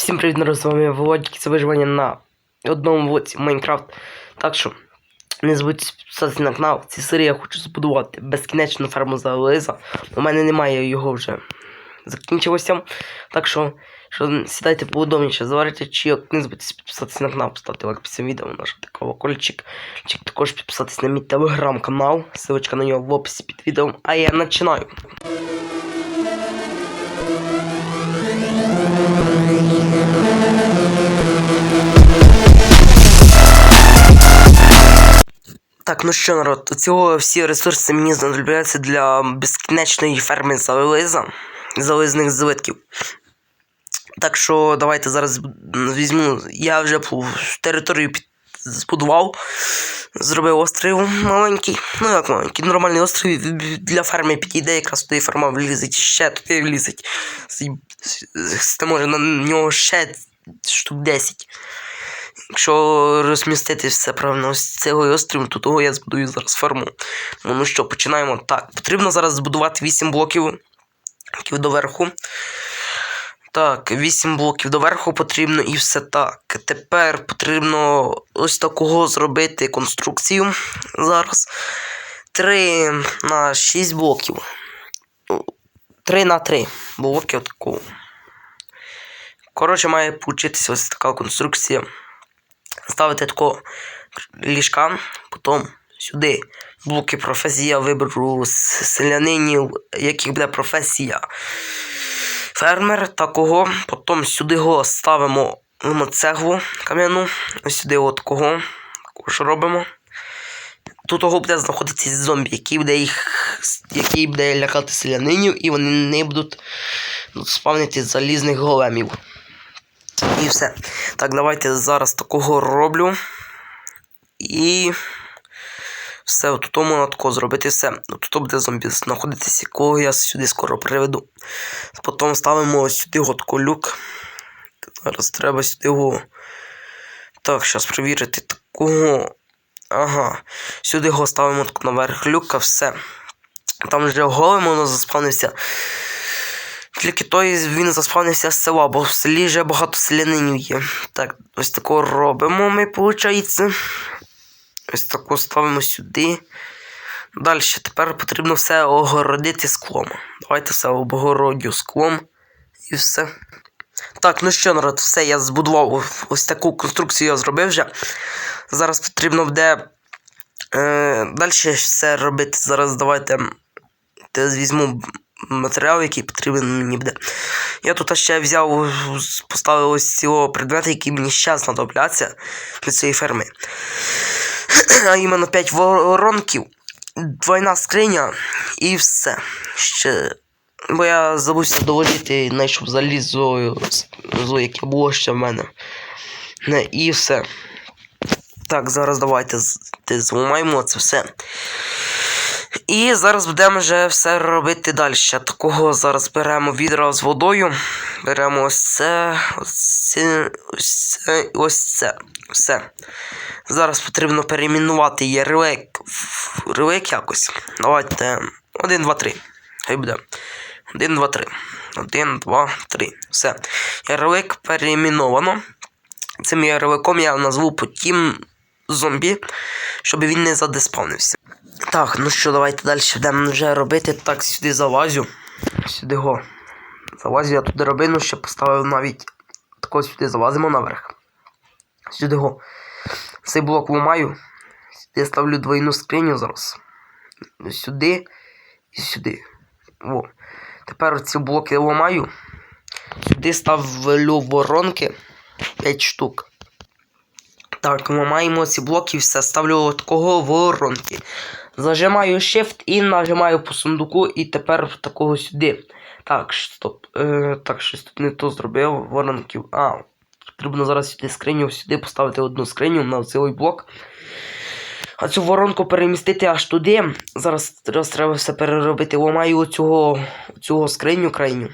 Всім привіт, народ, з вами Володьки, це виживання на одному вулиці Майнкрафт. Так що не забудьте підписатися на канал. Цій серії я хочу збудувати безкінечну ферму за Лиза. У мене немає його вже закінчилося. Так що, що сідайте поудобніше, заварите чайок, не забудьте підписатися на канал, поставити лайк під цим відео, нажати колокольчик. Чик також підписатися на мій телеграм-канал. Ссылочка на нього в описі під відео. А я починаю. Так, ну що, народ, цього всі ресурси мені знадобляються для безкінечної ферми зализа, зализних злитків. Так що давайте зараз візьму. Я вже територію під... збудував, зробив острів маленький. Ну як маленький, нормальний острів для ферми підійде, якраз туди ферма влізить, ще туди влізить. Це може на нього ще штук 10. Якщо розмістити все правильно ось цього острів, то того я збудую зараз ферму. Ну, ну що, починаємо. Так, потрібно зараз збудувати 8 блоків доверху. Так, 8 блоків доверху потрібно і все так. Тепер потрібно ось такого зробити конструкцію зараз. 3 на 6 блоків. 3 на 3 блоки отакого. Коротше, має получитися ось така конструкція ставити такого ліжка, потім сюди блоки професії я виберу селянинів, яких буде професія фермер такого. Потім сюди го ставимо ну, цеглу кам'яну, сюди от кого. Також робимо. Тут того буде знаходитися зомбі, який буде їх, який буде лякати селянинів, і вони не будуть спавнити залізних големів. І все. Так, давайте зараз такого роблю. І. Все, от тому на тако зробити все. Тут буде зомбі знаходитися, якого я сюди скоро приведу. Потім ставимо ось сюди от люк. Зараз треба сюди його. Так, зараз перевірити такого. Ага. Сюди його ставимо так наверх люка, все. Там вже голим воно заспавнився. Тільки той він заспавнився з села, бо в селі вже багато селянинів є. Так, ось такого робимо ми, виходить. Ось таку ставимо сюди. Далі тепер потрібно все огородити склом. Давайте все обгородю склом і все. Так, ну що, народ, все, я збудував ось таку конструкцію я зробив вже. Зараз потрібно буде е, далі все робити. Зараз давайте я візьму матеріал, який потрібен мені буде. Я тут ще взяв, поставив ось цього предмети, які мені зараз знадобляться для цієї ферми. А іменно 5 воронків, двойна скриня і все. Ще. Бо я забувся доводити, знайшов залізо, яке було ще в мене. Не, І все. Так, зараз давайте зламаємо це все. І зараз будемо вже все робити далі. Такого зараз беремо відра з водою. Беремо ось це, ось це, ось це, ось це. Все. Зараз потрібно перейменувати ярлик в релик якось. Давайте. 1, 2, 3. Хай буде. 1, 2, 3. 1, 2, 3. Все. Ярлик перейменовано. Цим ярликом я назву потім зомбі, щоб він не задеспавнився. Так, ну що, давайте далі будемо вже робити. Так, сюди залазю. Сюди го. Залазю я туди робину, ще поставив навіть тако сюди залазимо наверх. Сюди го. Цей блок ламаю. Сюди ставлю двойну скриню зараз. Сюди і сюди. Во. Тепер ці блоки ламаю. Сюди ставлю воронки 5 штук. Так, ламаємо ці блоки все. Ставлю такого воронки. Зажимаю Shift і нажимаю по сундуку, і тепер такого сюди. Так, стоп. Е, Так, щось тут не то зробив. Воронків. А, потрібно зараз сюди скриню, сюди поставити одну скриню на цілий блок. А цю воронку перемістити аж туди. Зараз, зараз треба все переробити. Ламаю оцього, оцього скриню крайню.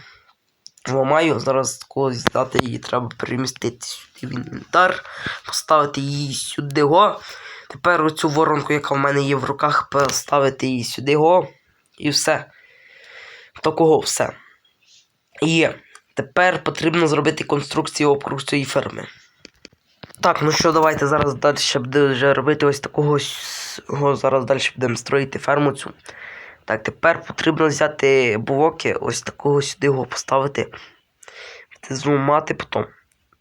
Ламаю, зараз такого здати її треба перемістити сюди в інвентар, поставити її сюди. го. Тепер оцю воронку, яка в мене є в руках, поставити її сюди го. І все. Такого все. Є. Тепер потрібно зробити конструкцію округ цієї ферми. Так, ну що, давайте зараз далі буде робити ось такого. зараз далі будемо строїти ферму цю. Так, тепер потрібно взяти блоки, ось такого сюди його поставити. Зумати потім.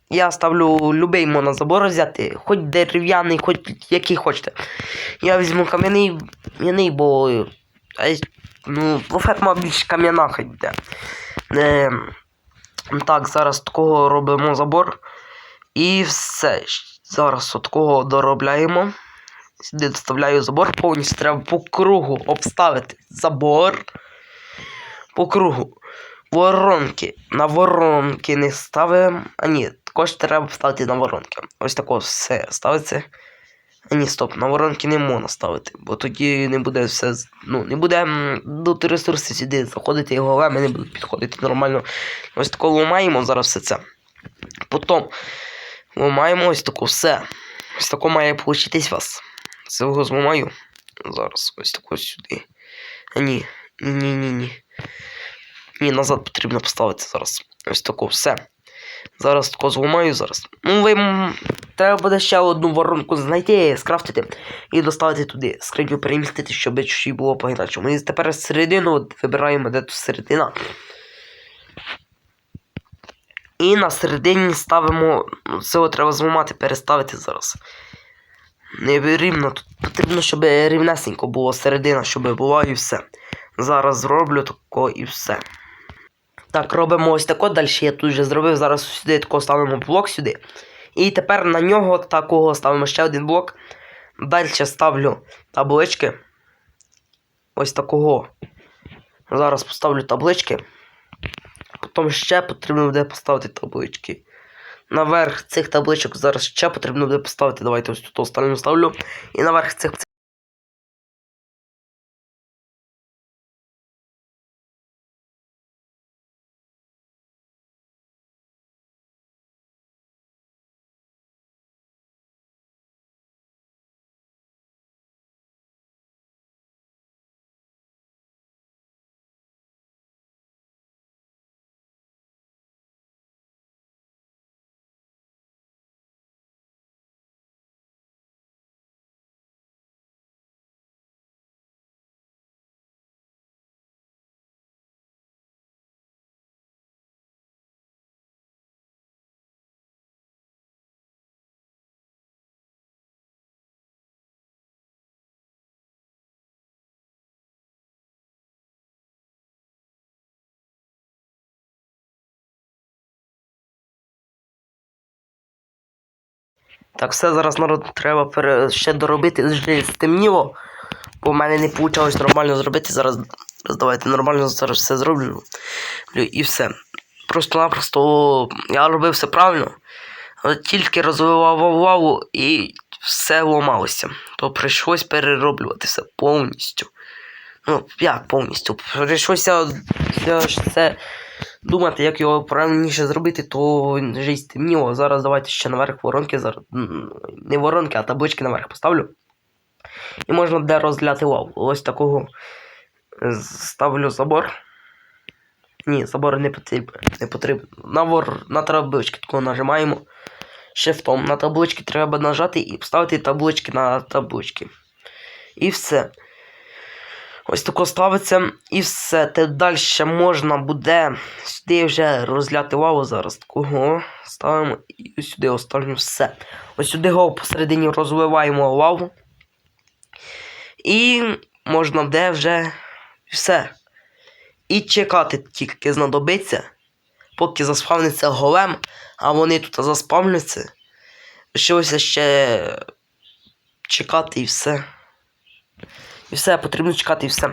Я ставлю любий можна забор взяти, хоч дерев'яний, хоч який хочете. Я візьму кам'яний, кам'яний, бо. Ну, ферма більш кам'яна хоч буде. Е, так, зараз такого робимо забор. І все. Зараз такого доробляємо. Сюди доставляю забор, повністю треба по кругу обставити забор. По кругу. Воронки. На воронки не ставимо. А ні, також треба ставити на воронки. Ось тако все ставиться. А ні, стоп, на воронки не можна ставити, бо тоді не буде все. Ну, не буде дути ресурси сюди заходити, і големи не будуть підходити нормально. Ось тако ламаємо зараз все це. Потім ламаємо ось тако все. Ось тако має получитись вас. Цього зламаю. Зараз ось тако сюди. А ні. Ні, ні, ні, ні. Назад потрібно поставити зараз. Ось тако все. Зараз тако зламаю зараз. Ну, ви. Треба буде ще одну воронку знайти, скрафтити і доставити туди. Скриню перемістити, щоб чуть було по-іначому. І тепер середину вибираємо, де тут середина. І на середині ставимо. ну, Це треба зламати, переставити зараз. Не рівно. Тут потрібно, щоб рівнесенько було середина, щоб була і все. Зараз зроблю тако і все. Так, робимо ось тако, далі я тут вже зробив. Зараз сюди тако ставимо блок сюди. І тепер на нього такого ставимо ще один блок. Далі ставлю таблички. Ось такого. Зараз поставлю таблички. Потім ще потрібно буде поставити таблички. Наверх цих табличок зараз ще потрібно буде поставити. Давайте ось тут останню ставлю. І наверх цих. Так, все зараз народ треба пере... ще доробити. Вже стемніло. Бо в мене не вийшло нормально зробити. Зараз, давайте нормально зараз все зроблю. І все. Просто-напросто я робив все правильно. Але тільки розвивав лаву і все ламалося. То прийшлось перероблювати все повністю. Ну, як повністю? Прийшлося все думати, як його правильніше зробити, то вже стемніло. Зараз давайте ще наверх воронки. Зараз не воронки, а таблички наверх поставлю. І можна де розляти лаву. Ось такого ставлю забор. Ні, забор не потрібен. Не потрібен. На, вор... на таблички такого нажимаємо. Шифтом на таблички треба нажати і поставити таблички на таблички. І все. Ось тако ставиться і все. Те далі можна буде сюди вже розляти лаву зараз. Такого ставимо і сюди останню все. Ось сюди його посередині розливаємо лаву. І можна де вже все. І чекати тільки знадобиться, поки заспавниться голем, а вони тут заспавняться. Лишилося ще чекати і все. І все, потрібно чекати і все.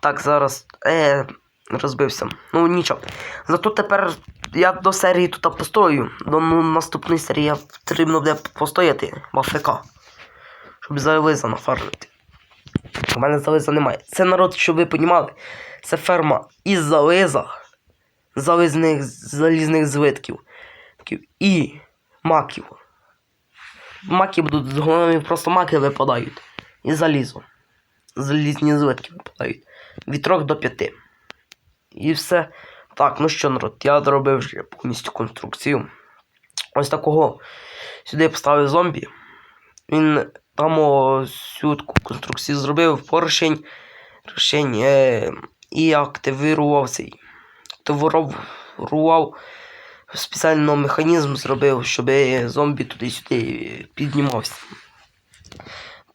Так, зараз. Е, розбився. Ну нічого. Зато тепер я до серії тут построю. До ну, наступної серії потрібно буде постояти в АФК. Щоб зализа нафармити. У мене зализа немає. Це народ, щоб ви понімали. Це ферма із зализа, залізних, залізних звитків і маків. Маки будуть з головами просто маки випадають. І залізо. Залізні звитки випадають. Від 3 до 5. І все Так, ну що, народ, я доробив вже повністю конструкцію. Ось такого. Сюди я поставив зомбі. Він там всю таку конструкцію зробив поршень, поршень е, і активував цей. Активував спеціально механізм зробив, щоб зомбі туди-сюди піднімався.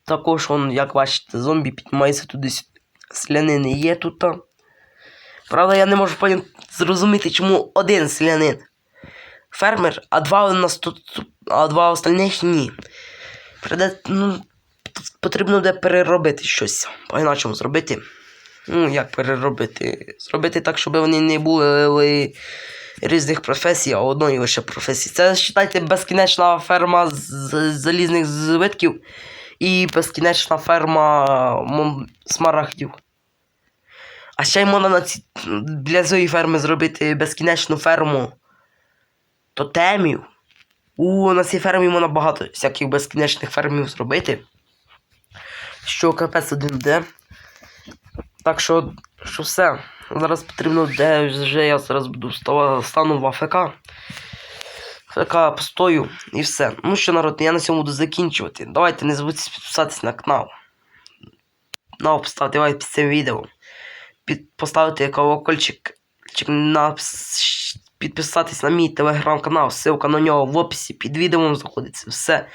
Також, он, як бачите, зомбі піднімається туди-сюди. Селянини є тут. Правда, я не можу зрозуміти, чому один селянин фермер, а два у нас тут, а два остальних ні. Приде, ну, потрібно буде переробити щось. По-іначому зробити. Ну, як переробити? Зробити так, щоб вони не були різних професій, а одної лише професії. Це, вважайте, безкінечна ферма з залізних звитків і безкінечна ферма смарагдів. А ще й можна на ці, для цієї ферми зробити безкінечну ферму тотемів. У на цій фермі можна багато всяких безкінечних фермів зробити. Що капець один де. Так що, що все. Зараз потрібно, де вже я зараз буду стану в АФК. АФК постою і все. Ну що, народ, я на цьому буду закінчувати. Давайте не забудьте підписатись на канал. На поставити лайк під цим відео. Під, поставити колокольчик. Чик на підписатись на мій телеграм-канал. Ссылка на нього в описі під відео знаходиться. Все.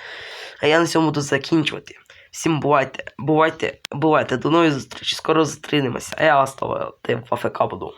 А я на цьому буду закінчувати. Всім бувайте, бувайте, бувайте. До нової зустрічі. Скоро зустрінемося. А я оставити в АФК буду.